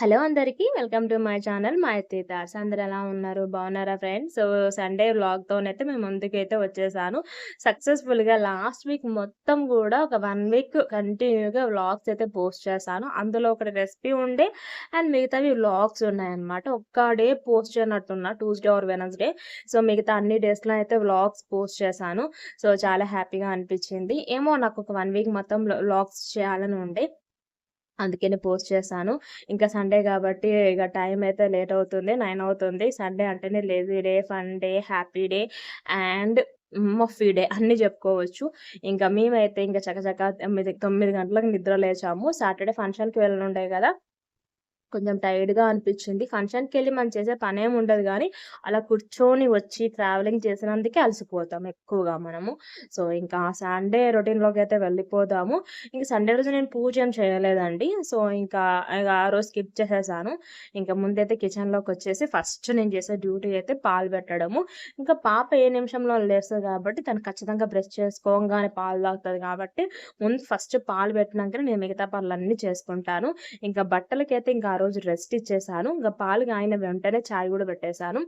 Hello అందరికీ welcome to my channel my Das. అందరు ఎలా ఉన్నారు? బాగున్నారా ఫ్రెండ్స్? సో సండే వ్లాగ్తోనైతే మేము ముందుకైతే వచ్చేసాను. సక్సెస్ఫుల్గా లాస్ట్ వీక్ మొత్తం కూడా ఒక వన్ వీక్ కంటిన్యూగా వ్లాగ్స్ అయితే పోస్ట్ చేశాను. అందులో ఒకటి రెసిపీ ఉండే అండ్ మిగతావి వ్లాగ్స్ ఉన్నాయన్నమాట. ఒక్క డే పోస్ట్ చేయనట్టున్నా ట్యూస్డే ఆర్ వెనస్డే. సో మిగతా అన్ని డేస్లో అయితే వ్లాగ్స్ పోస్ట్ చేశాను. సో చాలా హ్యాపీగా అనిపించింది. ఏమో నాకు ఒక వన్ వీక్ మొత్తం వ్లాగ్స్ చేయాలని ఉండే. అందుకని పోస్ట్ చేశాను. ఇంకా సండే కాబట్టి ఇక టైం అయితే లేట్ అవుతుంది నైన్ అవుతుంది. సండే అంటేనే lazy day fun day happy day and మఫీ day అన్నీ చెప్పుకోవచ్చు. ఇంకా మేమైతే ఇంకా చకచక తొమ్మిది తొమ్మిది గంటలకు నిద్ర లేచాము. సాటర్డే ఫంక్షన్కి వెళ్ళనుండే కదా కొంచెం టైర్డ్‌గా అనిపించింది. ఫంక్షన్‌కెళ్ళి మనం చేసే పనేం ఉండదు కానీ అలా కూర్చొని వచ్చి ట్రావెలింగ్ చేసినందుకే అలసిపోతాం ఎక్కువగా మనము. సో, ఇంకా సండే అయితే వెళ్ళిపోదాము. ఇంకా సండే రోజు నేను పూజ ఏం చేయలేదండి. సో, ఇంకా ఆ రోజు స్కిప్ చేసేసాను. ఇంకా ముందైతే వచ్చేసి ఫస్ట్ నేను చేసే డ్యూటీ అయితే పాలు పెట్టడము. ఇంకా పాప ఏ నిమిషంలో లేస్తుంది కాబట్టి తను ఖచ్చితంగా బ్రష్ చేసుకోంగానే పాలు తాగుతుంది కాబట్టి, ముందు ఫస్ట్ పాలు పెట్టినాకనే నేను మిగతా పనులన్నీ చేసుకుంటాను. ఇంకా బట్టలకైతే ఇంకా రోజు రెస్ట్ ఇచ్చేసాను. ఇంకా పాలు కాగిన వెంటనే చాయ్ కూడా పెట్టేశాను.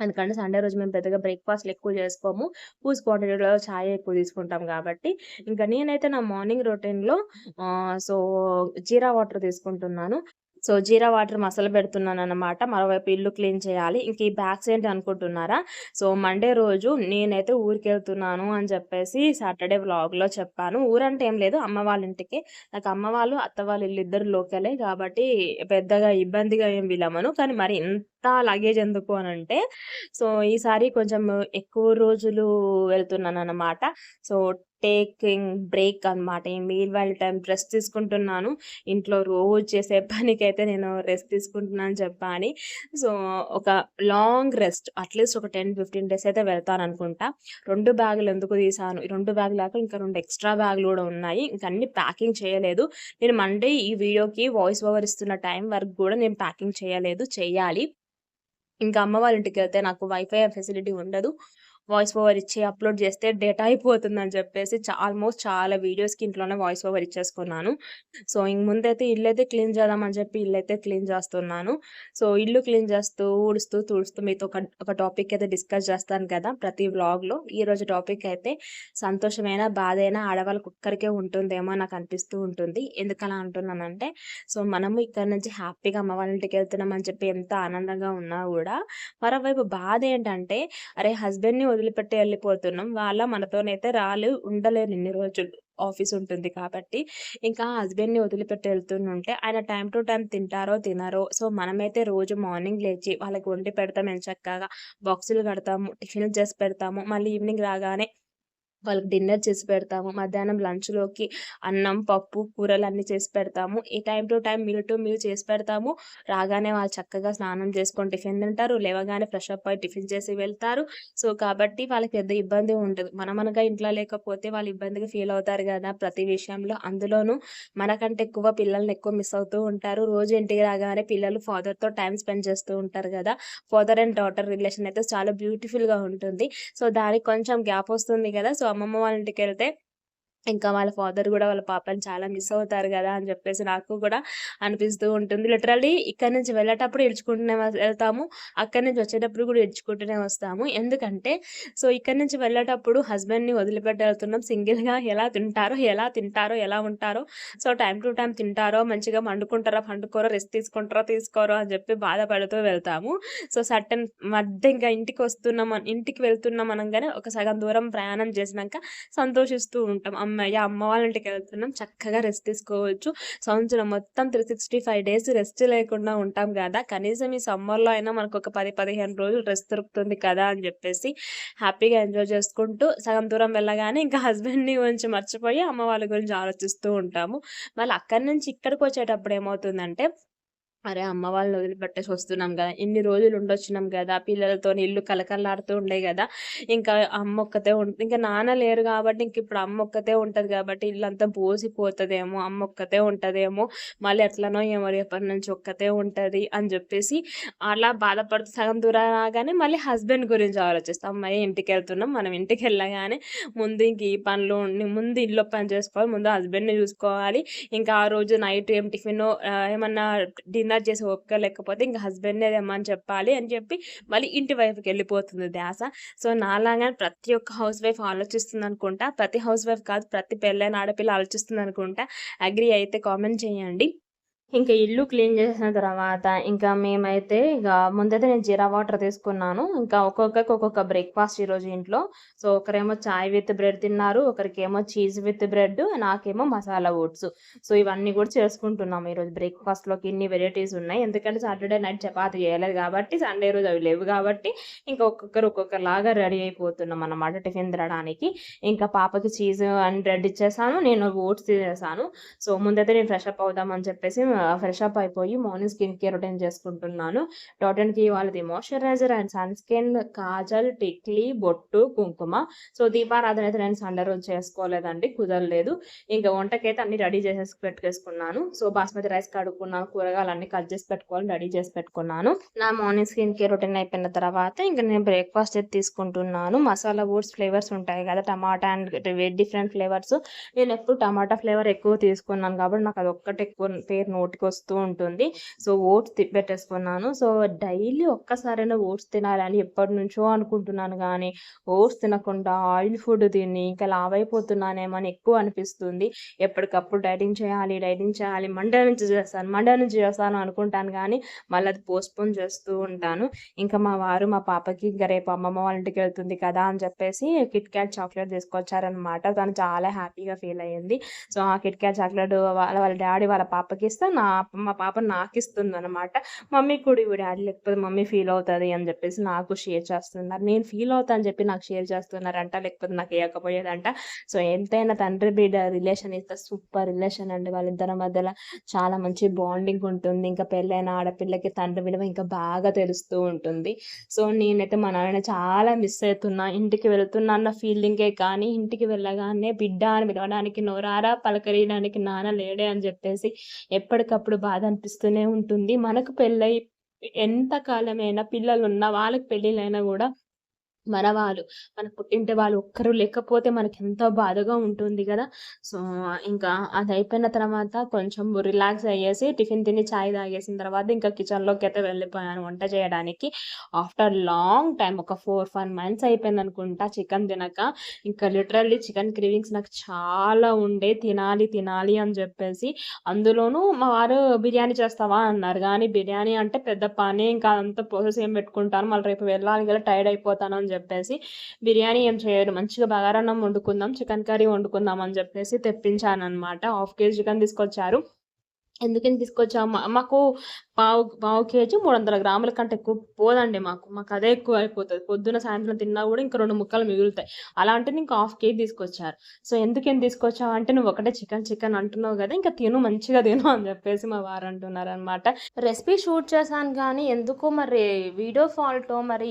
ఎందుకంటే సండే రోజు మేము పెద్దగా బ్రేక్ఫాస్ట్లు ఎక్కువ చేసుకోము. పూజ క్వాంటిటీలో ఛాయ్ ఎక్కువ తీసుకుంటాం కాబట్టి. ఇంకా నేనైతే నా మార్నింగ్ రొటీన్లో సో జీరా వాటర్ తీసుకుంటున్నాను. సో జీరా వాటర్ మసాలా పెడుతున్నాను అనమాట మరోవైపు ఇల్లు క్లీన్ చేయాలి. ఇంక ఈ బ్యాగ్స్ ఏంటి అనుకుంటున్నారా? సో మండే రోజు నేనైతే ఊరికి వెళ్తున్నాను అని చెప్పేసి సాటర్డే వ్లాగ్లో చెప్పాను. ఊరంటే ఏం లేదు. అమ్మ వాళ్ళ ఇంటికి. నాకు అమ్మ వాళ్ళు అత్త వాళ్ళు ఇల్లు ఇద్దరు లోకలే కాబట్టి పెద్దగా ఇబ్బందిగా ఏం వీలమను కానీ మరి ఇంత లగేజ్ ఎందుకు అని అంటే సో ఈసారి కొంచెం ఎక్కువ రోజులు వెళ్తున్నాను అనమాట సో టేకింగ్ బ్రేక్ అనమాట మీల్ వాళ్ళ టైం రెస్ట్ తీసుకుంటున్నాను. ఇంట్లో రోజు చేసే పనికైతే నేను రెస్ట్ తీసుకుంటున్నాను చెప్పాలి. సో ఒక లాంగ్ రెస్ట్ అట్లీస్ట్ ఒక టెన్ ఫిఫ్టీన్ డేస్ అయితే వెళ్తాను అనుకుంటా రెండు బ్యాగులు ఎందుకు తీసాను? రెండు బ్యాగులు లేక ఇంకా రెండు ఎక్స్ట్రా బ్యాగులు కూడా ఉన్నాయి. ఇంకా అన్ని ప్యాకింగ్ చేయలేదు. నేను మండే ఈ వీడియోకి వాయిస్ ఓవర్ ఇస్తున్న టైం వరకు కూడా నేను ప్యాకింగ్ చేయలేదు చేయాలి. ఇంకా అమ్మ వాళ్ళ ఇంటికి వెళ్తే నాకు వైఫై ఫెసిలిటీ ఉండదు. వాయిస్ ఓవర్ ఇచ్చి అప్లోడ్ చేస్తే డేటా అయిపోతుందని చెప్పేసి ఆల్మోస్ట్ చాలా వీడియోస్కి ఇంట్లోనే వాయిస్ ఓవర్ ఇచ్చేసుకున్నాను. సో ఇంక ముందైతే ఇల్లు అయితే క్లీన్ చేద్దామని చెప్పి ఇల్లు అయితే క్లీన్ చేస్తున్నాను. సో ఇల్లు క్లీన్ చేస్తూ ఊడుస్తూ తుడుస్తూ మీతో ఒక ఒక టాపిక్ అయితే డిస్కస్ చేస్తాను కదా ప్రతి వ్లాగ్లో ఈరోజు టాపిక్ అయితే సంతోషమైన బాధ అయినా ఆడవాళ్ళకి ఒక్కరికే ఉంటుందేమో నాకు అనిపిస్తూ ఉంటుంది. ఎందుకలా అంటున్నానంటే సో మనము ఇక్కడ నుంచి హ్యాపీగా అమ్మ వాళ్ళ ఇంటికి వెళ్తున్నామని చెప్పి ఎంత ఆనందంగా ఉన్నా కూడా మరోవైపు బాధ ఏంటంటే అరే హస్బెండ్ని వదిలిపెట్టి వెళ్ళిపోతున్నాం. వాళ్ళ మనతోనైతే రాలు ఉండలేరు ఇన్ని రోజులు. ఆఫీస్ ఉంటుంది కాబట్టి. ఇంకా హస్బెండ్ని వదిలిపెట్టి వెళ్తుంటే ఆయన టైం టు టైం తింటారో తినారో. సో మనమైతే రోజు మార్నింగ్ లేచి వాళ్ళకి వండి పెడతాం చక్కగా బాక్సులు కడతాము టిఫిన్ చేసి పెడతాము. మళ్ళీ ఈవినింగ్ రాగానే వాళ్ళకి డిన్నర్ చేసి పెడతాము మధ్యాహ్నం లంచ్లోకి అన్నం పప్పు కూరలు అన్నీ చేసి పెడతాము. ఈ time to time meal to meal చేసి పెడతాము. రాగానే వాళ్ళు చక్కగా స్నానం చేసుకొని టిఫిన్ తింటారు. లేవగానే ఫ్రెష్ అప్ అయి టిఫిన్ చేసి వెళ్తారు. సో కాబట్టి వాళ్ళకి పెద్ద ఇబ్బంది ఉంటుంది మనమనగా ఇంట్లో లేకపోతే వాళ్ళు ఇబ్బందిగా ఫీల్ అవుతారు కదా ప్రతి విషయంలో. అందులోనూ మనకంటే ఎక్కువ పిల్లల్ని ఎక్కువ మిస్ అవుతూ ఉంటారు. రోజు ఇంటికి రాగానే పిల్లలు ఫాదర్తో టైం స్పెండ్ చేస్తూ ఉంటారు కదా. ఫాదర్ అండ్ డాటర్ రిలేషన్ అయితే చాలా బ్యూటిఫుల్గా ఉంటుంది. సో దానికి కొంచెం గ్యాప్ వస్తుంది కదా. సో అమ్మమ్మ వాళ్ళ ఇంటికి వెళ్తే ఇంకా వాళ్ళ ఫాదర్ కూడా వాళ్ళ పాపని చాలా మిస్ అవుతారు కదా అని చెప్పేసి నాకు కూడా అనిపిస్తూ ఉంటుంది. లిటరల్లీ ఇక్కడ నుంచి వెళ్ళేటప్పుడు ఇడ్చుకుంటూనే వెళ్తాము. అక్కడి నుంచి వచ్చేటప్పుడు కూడా ఇడ్చుకుంటూనే వస్తాము. ఎందుకంటే సో ఇక్కడ నుంచి వెళ్ళేటప్పుడు హస్బెండ్ని వదిలిపెట్టి వెళ్తున్నాం సింగిల్గా ఎలా తింటారో ఎలా తింటారో ఎలా ఉంటారో సో టైం టు టైం తింటారో మంచిగా పండుకుంటారో పండుకోరో రెస్ట్ తీసుకుంటారో తీసుకోరో అని చెప్పి బాధపడుతూ వెళ్తాము. సో సటన్ మధ్య ఇంకా ఇంటికి వస్తున్నాం ఇంటికి వెళ్తున్నాం అనగానే ఒక సగం దూరం ప్రయాణం చేసినాక సంతోషిస్తూ ఉంటాం. అమ్మాయి అమ్మ వాళ్ళ ఇంటికి వెళ్తున్నాం. చక్కగా రెస్ట్ తీసుకోవచ్చు. సంవత్సరం మొత్తం three sixty five days rest లేకుండా ఉంటాం కదా. కనీసం ఈ సమ్మర్లో అయినా మనకు ఒక పది పదిహేను రోజులు రెస్ట్ దొరుకుతుంది కదా అని చెప్పేసి హ్యాపీగా ఎంజాయ్ చేసుకుంటూ సగం దూరం వెళ్ళగానే ఇంకా హస్బెండ్ని గురించి మర్చిపోయి అమ్మ వాళ్ళ గురించి ఆలోచిస్తూ ఉంటాము. మళ్ళీ అక్కడి నుంచి ఇక్కడికి వచ్చేటప్పుడు ఏమవుతుందంటే అరే అమ్మ వాళ్ళని వదిలిపెట్టేసి వస్తున్నాం కదా ఇన్ని రోజులు ఉండొచ్చినాం కదా పిల్లలతో ఇల్లు కలకల్లాడుతూ ఉండే కదా ఇంకా అమ్మ ఒక్కతే ఉంటుంది ఇంకా నాన్న లేరు కాబట్టి ఇంక ఇప్పుడు అమ్మ ఒక్కతే ఉంటుంది కాబట్టి ఇల్లంతా పోసిపోతుందేమో అమ్మ ఒక్కతే ఉంటుందేమో మళ్ళీ ఎట్లనో ఏమో రేపటి నుంచి ఒక్కతే ఉంటుంది అని చెప్పేసి అలా బాధపడుతూ సగం దూరం రాగానే మళ్ళీ హస్బెండ్ గురించి ఆలోచిస్తాం అమ్మాయి ఇంటికి వెళ్తున్నాం మనం ఇంటికి వెళ్ళగానే ముందు ఇంక ఈ పనులు ముందు ఇల్లు పని చేసుకోవాలి ముందు హస్బెండ్ని చూసుకోవాలి ఇంకా ఆ రోజు నైట్ ఏం టిఫిన్ ఏమన్నా డిన్నర్ డిన్నర్ చేసి ఒప్పుకోలేకపోతే లేకపోతే ఇంక హస్బెండ్‌నే చెప్పాలి అని చెప్పి మళ్ళీ ఇంటి వైపుకి వెళ్ళిపోతుంది ధ్యాస. సో, నాలాగానే ప్రతి ఒక్క హౌస్ వైఫ్ ఆలోచిస్తుంది అనుకుంటా ప్రతి హౌస్ వైఫ్ కాదు ప్రతి పెళ్ళైన ఆడపిల్ల ఆలోచిస్తుంది అనుకుంటా అగ్రీ అయితే కామెంట్ చేయండి. ఇంకా ఇల్లు క్లీన్ చేసిన తర్వాత ఇంకా మేమైతే ఇక ముందైతే నేను జీరా వాటర్ తీసుకున్నాను. ఇంకా ఒక్కొక్కరికి ఒక్కొక్క బ్రేక్‌ఫాస్ట్ ఈరోజు ఇంట్లో. సో, ఒకరేమో చాయ్ విత్ బ్రెడ్ తిన్నారు. ఒకరికేమో చీజ్ విత్ బ్రెడ్, నాకేమో మసాలా ఓట్స్. సో, ఇవన్నీ కూడా చేసుకుంటున్నాము ఈరోజు బ్రేక్‌ఫాస్ట్‌లోకి ఇన్ని వెరైటీస్ ఉన్నాయి. ఎందుకంటే సాటర్‌డే నైట్ చపాతీ చేయలేదు కాబట్టి, సండే రోజు అవి లేవు కాబట్టి, ఇంకా ఒక్కొక్కరు ఒక్కొక్కలాగా రెడీ అయిపోతున్నాం అన్నమాట టిఫిన్ తినడానికి. ఇంకా పాపకి చీజ్ అండ్ బ్రెడ్ ఇచ్చేసాను. నేను ఓట్స్ తినేసాను. సో, ముందైతే నేను ఫ్రెష్ అప్ అవుదామని చెప్పేసి ఫ్రెష్ అప్ అయిపోయి మార్నింగ్ స్కిన్ కేర్ రొటీన్ చేసుకుంటున్నాను. డాటన్‌కి వాళ్ళది moisturiser and sun skin, kajal, tikli, బొట్టు, కుంకుమ. సో, దీపారాధన అయితే నేను సండే రోజు చేసుకోలేదండి. కుదరలేదు. ఇంకా వంటకైతే అన్ని రెడీ చేసేసి పెట్టుకేసుకున్నాను సో, బాస్మతి రైస్ కడుక్కున్నాను. కూరగాయలన్నీ కట్ చేసి పెట్టుకోవాలి. రెడీ చేసి పెట్టుకున్నాను. నా మార్నింగ్ స్కిన్ కేర్ రొటీన్ అయిపోయిన తర్వాత ఇంకా నేను బ్రేక్‌ఫాస్ట్ అయితే తీసుకుంటున్నాను. మసాలా ఓట్స్ ఫ్లేవర్స్ ఉంటాయి కదా! టమాటా అండ్ డిఫరెంట్ ఫ్లేవర్స్. నేను ఎప్పుడు టమాటా ఫ్లేవర్ ఎక్కువ తీసుకున్నాను కాబట్టి నాకు అది ఒక్కటి ఎక్కువ పేరు నోటికొస్తూ ఉంటుంది. సో, ఓట్స్ పెట్టేసుకున్నాను. సో, డైలీ ఒక్కసారైనా ఓట్స్ తినాలని ఎప్పటి నుంచో అనుకుంటున్నాను కానీ ఓట్స్ తినకుండా ఆయిల్ ఫుడ్ తిని ఇంకా లావైపోతున్నానేమో అని ఎక్కువ అనిపిస్తుంది. ఎప్పటికప్పుడు డైటింగ్ చేయాలి, డైటింగ్ చేయాలి. మండే నుంచి చేస్తాను, మండే నుంచి చేస్తాను అనుకుంటాను కానీ మళ్ళీ అది పోస్ట్‌పోన్ చేస్తూ ఉంటాను. ఇంకా మా వారు మా పాపకి ఇంకా రేపు అమ్మమ్మ వాళ్ళ ఇంటికి వెళ్తుంది కదా! అని చెప్పేసి కిట్ క్యాట్ చాక్లెట్ తీసుకొచ్చారనమాట. తను చాలా హ్యాపీగా ఫీల్ అయ్యింది. సో, ఆ కిట్ క్యాట్ చాక్లెట్ వాళ్ళ వాళ్ళ డాడీ వాళ్ళ పాపకి ఇస్తే నా మా పాప నాకు ఇస్తుంది అనమాట మమ్మీ కూడా ఇవి డాడీ లేకపోతే మమ్మీ ఫీల్ అవుతది అని చెప్పేసి నాకు షేర్ చేస్తున్నారు. నేను ఫీల్ అవుతా అని చెప్పి నాకు షేర్ చేస్తున్నారంట. లేకపోతే నాకు వేయకపోయేదంట సో, ఎంతైనా తండ్రి బిడ్డ రిలేషన్ ఇస్ సూపర్ రిలేషన్ అండి. వాళ్ళిద్దరి మధ్యలో చాలా మంచి బాండింగ్ ఉంటుంది. ఇంకా పెళ్ళైన ఆడపిల్లకి తండ్రి విలువ ఇంకా బాగా తెలుస్తూ ఉంటుంది. సో, నేనైతే మా నాన్న చాలా మిస్ అవుతున్నా. ఇంటికి వెళ్తున్నా అన్న ఫీలింగే కానీ, ఇంటికి వెళ్ళగానే బిడ్డ అని పిలవడానికి నోరారా పలకరియడానికి నాన్న లేడే అని చెప్పేసి ఎప్పటికప్పుడు బాధ అనిపిస్తూనే ఉంటుంది. మనకు పెళ్ళై ఎంత కాలమైనా పిల్లలున్నా వాళ్ళకి పెళ్ళిళ్ళైనా కూడా మన వాళ్ళు, మన పుట్టింటి వాళ్ళు ఒక్కరు లేకపోతే మనకి ఎంతో బాధగా ఉంటుంది కదా సో, ఇంకా అది అయిపోయిన తర్వాత కొంచెం రిలాక్స్ అయ్యేసి టిఫిన్ తిని చాయ్ తాగేసిన తర్వాత ఇంకా కిచెన్లోకి అయితే వెళ్ళిపోయాను వంట చేయడానికి. ఆఫ్టర్ లాంగ్ టైం ఒక 4, 5 మంత్స్ అయిపోయింది అనుకుంటా చికెన్ తినక. ఇంకా లిటరల్లీ చికెన్ క్రేవింగ్స్ నాకు చాలా ఉండే. తినాలి, తినాలి అని చెప్పేసి. అందులోనూ మా వారు బిర్యానీ చేస్తావా అన్నారు. కానీ బిర్యానీ అంటే పెద్ద పని. ఇంకా అంత ప్రాసెస్ ఏం పెట్టుకుంటాను. మళ్ళీ రేపు వెళ్ళాలి కదా టైర్డ్ అయిపోతాను అని చెప్పేసి బిర్యానీ ఏం చేయరు. మంచిగా బగారన్నం వండుకుందాం, చికెన్ కర్రీ వండుకుందాం అని చెప్పేసి తెప్పించాను అనమాట హాఫ్ కేజీ చికెన్ తీసుకొచ్చారు. ఎందుకని తీసుకొచ్చాము మాకు పావు పావు కేజీ 300 గ్రాముల కంటే ఎక్కువ పోదండి మాకు. మాకు అదే ఎక్కువ అయిపోతుంది పొద్దున, సాయంత్రం తిన్నా కూడా ఇంకా రెండు ముక్కలు మిగులుతాయి. అలాంటిది ఇంకా హాఫ్ కేజీ తీసుకొచ్చారు. సో, ఎందుకని తీసుకొచ్చావంటే, "నువ్వు ఒకటే చికెన్, చికెన్ అంటున్నావు కదా ఇంకా తిను మంచిగా తిను" అని చెప్పేసి మా వారు అంటున్నారు అనమాట రెసిపీ షూట్ చేశాను కానీ ఎందుకో మరి వీడియో ఫాల్టో మరి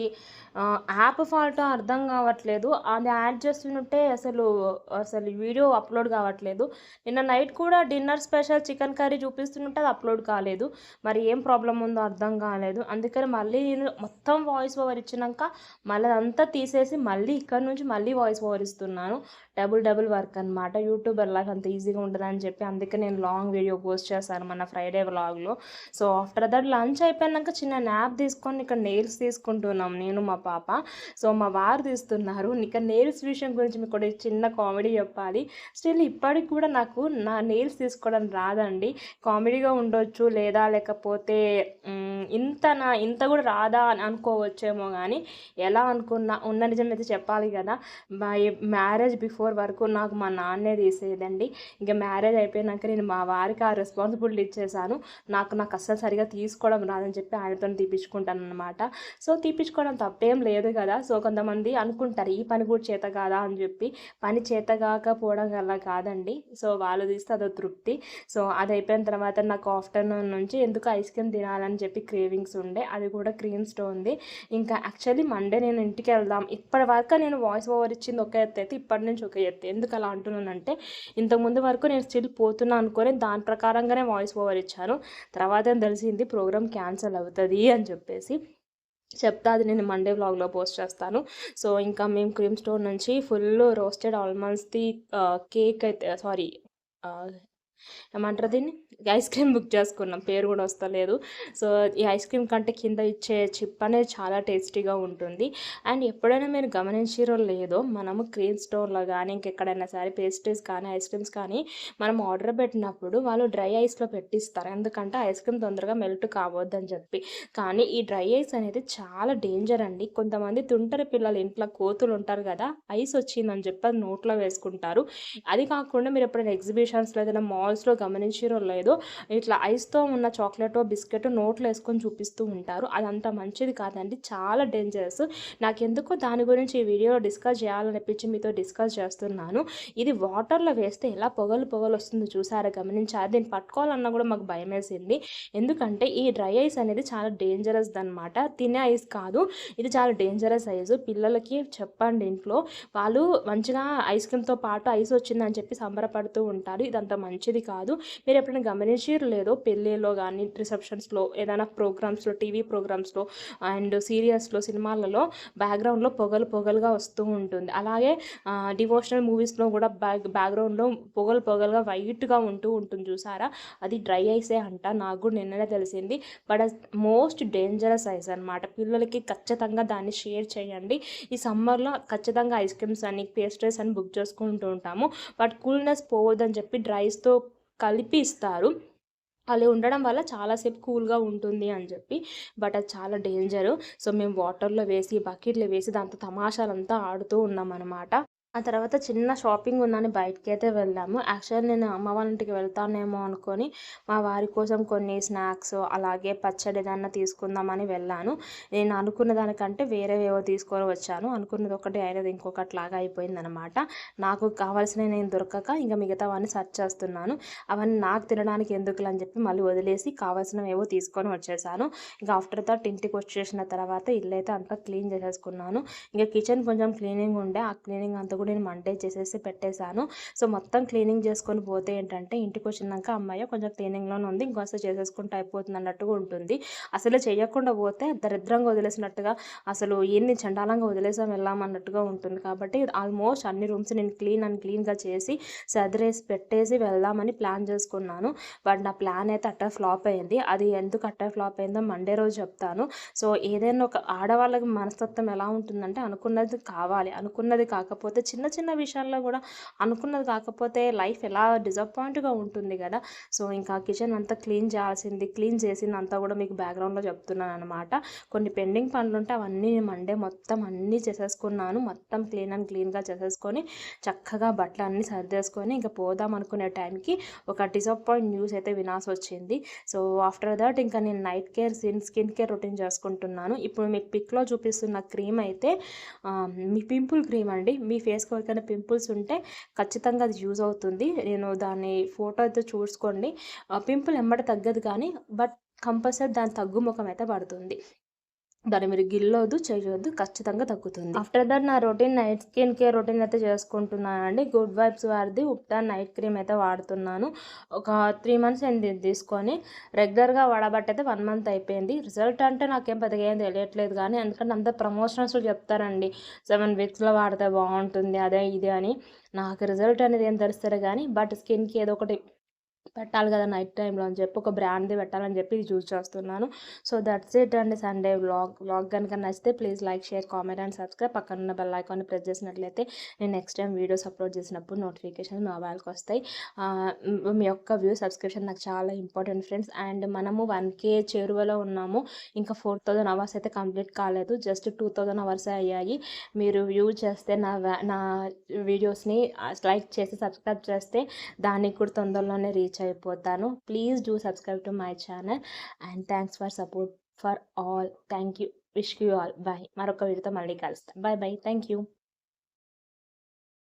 యాప్ ఫాల్టో అర్థం కావట్లేదు. అది యాడ్ చేస్తుంటే అసలు, అసలు వీడియో అప్‌లోడ్ కావట్లేదు. నిన్న నైట్ కూడా డిన్నర్ స్పెషల్ చికెన్ కర్రీ చూపిస్తుంటే అది అప్‌లోడ్ కాలేదు. మరి ఏం ప్రాబ్లం ఉందో అర్థం కాలేదు. అందుకని మళ్ళీ నేను మొత్తం వాయిస్ ఓవర్ ఇచ్చినాక మళ్ళీ అదంతా తీసేసి మళ్ళీ ఇక్కడి నుంచి మళ్ళీ వాయిస్ ఓవర్ ఇస్తున్నాను. డబుల్, డబుల్ వర్క్ అనమాట. యూట్యూబర్ లైఫ్ అంత ఈజీగా ఉండదని చెప్పి అందుకే నేను లాంగ్ వీడియో పోస్ట్ చేశాను మన ఫ్రైడే వ్లాగ్‌లో. సో, ఆఫ్టర్ దట్ లంచ్ అయిపోయినాక చిన్న న్యాప్ తీసుకొని ఇక్కడ నెయిల్స్ తీసుకుంటున్నాం నేను, మా పాప. సో, మా వారు తీస్తున్నారు. ఇక నెయిల్స్ విషయం గురించి మీకు కూడా చిన్న కామెడీ చెప్పాలి. స్టిల్ ఇప్పటికి కూడా నాకు నా నెయిల్స్ తీసుకోవడం రాదండి. కామెడీగా ఉండొచ్చు లేదా లేకపోతే ఇంత ఇంతనా ఇంత కూడా రాదా అని అనుకోవచ్చేమో కానీ ఎలా అనుకున్నా ఉన్న నిజం అయితే చెప్పాలి కదా మై మ్యారేజ్ బిఫోర్ వరకు నాకు మా నాన్నే తీసేదండి. ఇంకా మ్యారేజ్ అయిపోయినాక నేను మా వారికి ఆ రెస్పాన్సిబిలిటీ ఇచ్చేసాను. నాకు నాకు అస్సలు సరిగ్గా తీసుకోవడం రాదని చెప్పి ఆయనతోని అనమాట సో, తీపిచ్చుకోవడం తప్పేం లేదు కదా సో, కొంతమంది అనుకుంటారు ఈ పని కూడా చేత కాదా అని చెప్పి. పని చేత కాకపోవడం వల్ల కాదండి. సో, వాళ్ళు తీస్తే అదో తృప్తి. సో, అది అయిపోయిన తర్వాత నాకు ఆఫ్టర్‌నూన్ నుంచి ఎందుకు ఐస్ క్రీమ్ తినాలని చెప్పి క్రేవింగ్స్ ఉండే. అది కూడా క్రీమ్ ఉంది ఇంకా యాక్చువల్లీ మండే నేను ఇంటికి వెళ్దాం ఇప్పటి వరకు నేను వాయిస్ ఓవర్ ఇచ్చింది ఒక ఎత్తు అయితే, ఇప్పటి నుంచి ఒక ఎత్తు. ఎందుకు అలా అంటున్నానంటే, ఇంతకుముందు వరకు నేను స్టిల్ పోతున్నా అనుకోని దాని ప్రకారంగానే వాయిస్ ఓవర్ ఇచ్చాను. తర్వాత తెలిసింది ప్రోగ్రామ్ క్యాన్సిల్ అవుతుంది అని చెప్పేసి. చెప్తా అది నేను మండే వ్లాగ్‌లో పోస్ట్ చేస్తాను. సో, ఇంకా మేము క్రీమ్ స్టోన్ నుంచి ఫుల్ రోస్టెడ్ ఆల్మండ్స్‌ది కేక్ అయితే సారీ ఏమంటారు దీన్ని? ఐస్ క్రీమ్ బుక్ చేసుకున్నాం. పేరు కూడా వస్తలేదు. సో ఈ ఐస్ క్రీమ్ కంటే కింద ఇచ్చే చిప్ అనేది చాలా టేస్టీగా ఉంటుంది. అండ్ ఎప్పుడైనా మీరు గమనించారో లేదో మనము క్రీమ్ స్టోర్లో కానీ ఇంకెక్కడైనా సరే పేస్ట్రీస్ కానీ ఐస్ క్రీమ్స్ కానీ మనం ఆర్డర్ పెట్టినప్పుడు వాళ్ళు డ్రై ఐస్లో పెట్టిస్తారు. ఎందుకంటే ఐస్ క్రీమ్ తొందరగా మెల్ట్ కావద్దని చెప్పి. కానీ ఈ డ్రై ఐస్ అనేది చాలా డేంజర్ అండి. కొంతమంది తుంటరి పిల్లలు ఇంట్లో కోతులు ఉంటారు కదా ఐస్ వచ్చిందని చెప్పి అది నోట్లో వేసుకుంటారు. అది కాకుండా మీరు ఎప్పుడైనా ఎగ్జిబిషన్స్లో ఏదైనా మాల్స్లో గమనించారో లేదో ఇట్లా ఐస్తో ఉన్న చాక్లెట్ బిస్కెట్ నోట్లో వేసుకొని చూపిస్తూ ఉంటారు. అది అంత మంచిది కాదండి. చాలా డేంజరస్ నాకెందుకో దాని గురించి ఈ వీడియోలో డిస్కస్ చేయాలనిపించి మీతో డిస్కస్ చేస్తున్నాను. ఇది వాటర్లో వేస్తే ఎలా పొగలు పొగలు వస్తుందో చూసారా? గమనించారు? దీన్ని పట్టుకోవాలన్నా కూడా మాకు భయం వేసింది. ఎందుకంటే ఈ డ్రై ఐస్ అనేది చాలా డేంజరస్ అనమాట తినే ఐస్ కాదు. ఇది చాలా డేంజరస్ ఐస్ పిల్లలకి చెప్పండి ఇంట్లో. వాళ్ళు మంచిగా ఐస్ క్రీమ్తో పాటు ఐస్ వచ్చిందని చెప్పి సంబరపడుతూ ఉంటారు. ఇదంత మంచిది కాదు. మీరు ఎప్పుడైనా గమనించారు లేదో పెళ్ళిలో కానీ రిసెప్షన్స్లో ఏదైనా ప్రోగ్రామ్స్లో టీవీ ప్రోగ్రామ్స్లో అండ్ సీరియల్స్లో సినిమాలలో బ్యాక్గ్రౌండ్లో పొగలు పొగలుగా వస్తూ ఉంటుంది. అలాగే డివోషనల్ మూవీస్లో కూడా బ్యాక్ బ్యాక్గ్రౌండ్లో పొగలు పొగలుగా వైట్గా ఉంటూ ఉంటుంది చూసారా? అది డ్రై ఐసే అంట. నాకు కూడా నిన్ననే తెలిసింది. బట్ మోస్ట్ డేంజరస్ ఐస్ అనమాట పిల్లలకి ఖచ్చితంగా దాన్ని షేర్ చేయండి. ఈ సమ్మర్లో ఖచ్చితంగా ఐస్ క్రీమ్స్ అని పేస్ట్రీస్ అని బుక్ చేసుకుంటూ ఉంటాము. బట్ కూల్నెస్ పోవద్దని చెప్పి డ్రైస్తో కలిపి ఇస్తారు అలా ఉండడం వల్ల చాలాసేపు కూల్గా ఉంటుంది అని చెప్పి. బట్ అది చాలా డేంజరు. సో మేము వాటర్లో వేసి బకెట్లో వేసి దాంతో తమాషాలంతా ఆడుతూ ఉన్నాం అనమాట ఆ తర్వాత చిన్న షాపింగ్ ఉందని బయటికి అయితే వెళ్ళాము. యాక్చువల్లీ నేను అమ్మ వాళ్ళ ఇంటికి వెళ్తానేమో అనుకొని మా వారి కోసం కొన్ని స్నాక్స్ అలాగే పచ్చడి ఏదన్నా తీసుకుందామని వెళ్ళాను. నేను అనుకున్న దానికంటే వేరేవేవో తీసుకొని వచ్చాను. అనుకున్నది ఒకటి అయినది ఇంకొకటి లాగా అయిపోయిందనమాట నాకు కావాల్సిన నేను దొరకక ఇంకా మిగతావన్నీ సర్చ్ చేస్తున్నాను. అవన్నీ నాకు తినడానికి ఎందుకు అని చెప్పి మళ్ళీ వదిలేసి కావాల్సినవి ఏవో తీసుకొని వచ్చేసాను. ఇంకా ఆఫ్టర్ దట్ ఇంటికి వచ్చేసిన తర్వాత ఇల్లు అయితే అంతా క్లీన్ చేసేసుకున్నాను. ఇంకా కిచెన్ కొంచెం క్లీనింగ్ ఉండే. ఆ క్లీనింగ్ అంతా కూడా నేను మండే చేసేసి పెట్టేశాను. సో మొత్తం క్లీనింగ్ చేసుకొని పోతే ఏంటంటే ఇంటికి వచ్చినాక అమ్మాయి కొంచెం క్లీనింగ్లోనే ఉంది. ఇంకోసారి చేసేసుకుంటే అయిపోతుంది అన్నట్టుగా ఉంటుంది. అసలు చేయకుండా పోతే దరిద్రంగా వదిలేసినట్టుగా అసలు ఎన్ని చండాలంగా వదిలేసాం వెళ్ళామన్నట్టుగా ఉంటుంది. కాబట్టి ఆల్మోస్ట్ అన్ని రూమ్స్ నేను క్లీన్ అండ్ క్లీన్గా చేసి సదిరేసి పెట్టేసి వెళ్దామని ప్లాన్ చేసుకున్నాను. బట్ నా ప్లాన్ అయితే అట్ట ఫ్లాప్ అయింది. అది ఎందుకు అట్ట ఫ్లాప్ అయిందో మండే రోజు చెప్తాను. సో ఏదైనా ఒక ఆడవాళ్ళకి మనస్తత్వం ఎలా ఉంటుందంటే అనుకున్నది కావాలి. అనుకున్నది కాకపోతే చిన్న చిన్న విషయాల్లో కూడా అనుకున్నది కాకపోతే లైఫ్ ఎలా డిసప్పాయింట్గా ఉంటుంది కదా. సో ఇంకా కిచెన్ అంతా క్లీన్ చేయాల్సింది క్లీన్ చేసిందంతా కూడా మీకు బ్యాక్గ్రౌండ్లో చెప్తున్నాను అనమాట కొన్ని పెండింగ్ పనులు ఉంటే అవన్నీ మండే మొత్తం అన్నీ చేసేసుకున్నాను. మొత్తం క్లీన్ అండ్ క్లీన్గా చేసేసుకొని చక్కగా బట్టలు అన్నీ సర్దేసుకొని ఇంకా పోదాం అనుకునే టైంకి ఒక డిసప్పాయింట్ న్యూస్ అయితే వినాల్సి వచ్చింది. సో ఆఫ్టర్ దట్ ఇంకా నేను night care skin skin care routine చేసుకుంటున్నాను. ఇప్పుడు మీకు పిక్లో చూపిస్తున్న క్రీమ్ అయితే మీ పింపుల్ క్రీమ్ అండి. మీ ఫేస్ ఫేస్కి ఎవరికైనా పింపుల్స్ ఉంటే ఖచ్చితంగా అది యూజ్ అవుతుంది. నేను దాన్ని ఫోటో అయితే చూసుకోండి. పింపుల్ ఎమ్మట తగ్గదు కానీ బట్ కంపల్సరీ దాని తగ్గు ముఖం అయితే పడుతుంది. దాన్ని మీరు గిల్లొద్దు చేయొద్దు ఖచ్చితంగా తగ్గుతుంది. ఆఫ్టర్ దట్ నా routine night skin care routine అయితే చేసుకుంటున్నానండి. గుడ్ వైబ్స్ వారిది. ఉప్టా నైట్ క్రీమ్ అయితే వాడుతున్నాను. ఒక త్రీ మంత్స్ అయింది తీసుకొని. రెగ్యులర్గా వాడబట్టి అయితే వన్ మంత్ అయిపోయింది. రిజల్ట్ అంటే నాకేం పెద్దగా ఏం తెలియట్లేదు కానీ ఎందుకంటే అంత ప్రమోషన్స్ చెప్తారండి. సెవెన్ వీక్స్లో వాడితే బాగుంటుంది అదే ఇది అని. నాకు రిజల్ట్ అనేది ఏం తెలుస్తారు కానీ బట్ స్కిన్కి ఏదో ఒకటి పెట్టాలి కదా నైట్ టైంలో అని చెప్పి ఒక బ్రాండ్ది పెట్టాలని చెప్పి ఇది చూస్ చేస్తున్నాను. సో దట్స్ ఇట్ అండి సండే వ్లాగ్. వ్లాగ్ కనుక నచ్చితే please like share comment and subscribe. పక్కన ఉన్న బెల్ ఐకాన్ని ప్రెస్ చేసినట్లయితే నేను నెక్స్ట్ టైం వీడియోస్ అప్లోడ్ చేసినప్పుడు నోటిఫికేషన్ మొబైల్కి వస్తాయి. మీ యొక్క వ్యూ సబ్స్క్రిప్షన్ నాకు చాలా ఇంపార్టెంట్ ఫ్రెండ్స్. అండ్ మనము వన్ కే చేరువలో ఉన్నాము. ఇంకా ఫోర్ థౌజండ్ అవర్స్ అయితే కంప్లీట్ కాలేదు. జస్ట్ టూ థౌజండ్ అవర్స్ అయ్యాయి. మీరు వ్యూ చేస్తే నా నా వీడియోస్ని లైక్ చేసి సబ్స్క్రైబ్ చేస్తే దానికి కూడా తొందరలోనే రీచ్ అయిపోతాను. Please do subscribe to my channel and thanks for support for all thank you wish you all bye మరొక వీడియోతో మళ్ళీ కలుస్తాను బాయ్ బాయ్ థ్యాంక్ యూ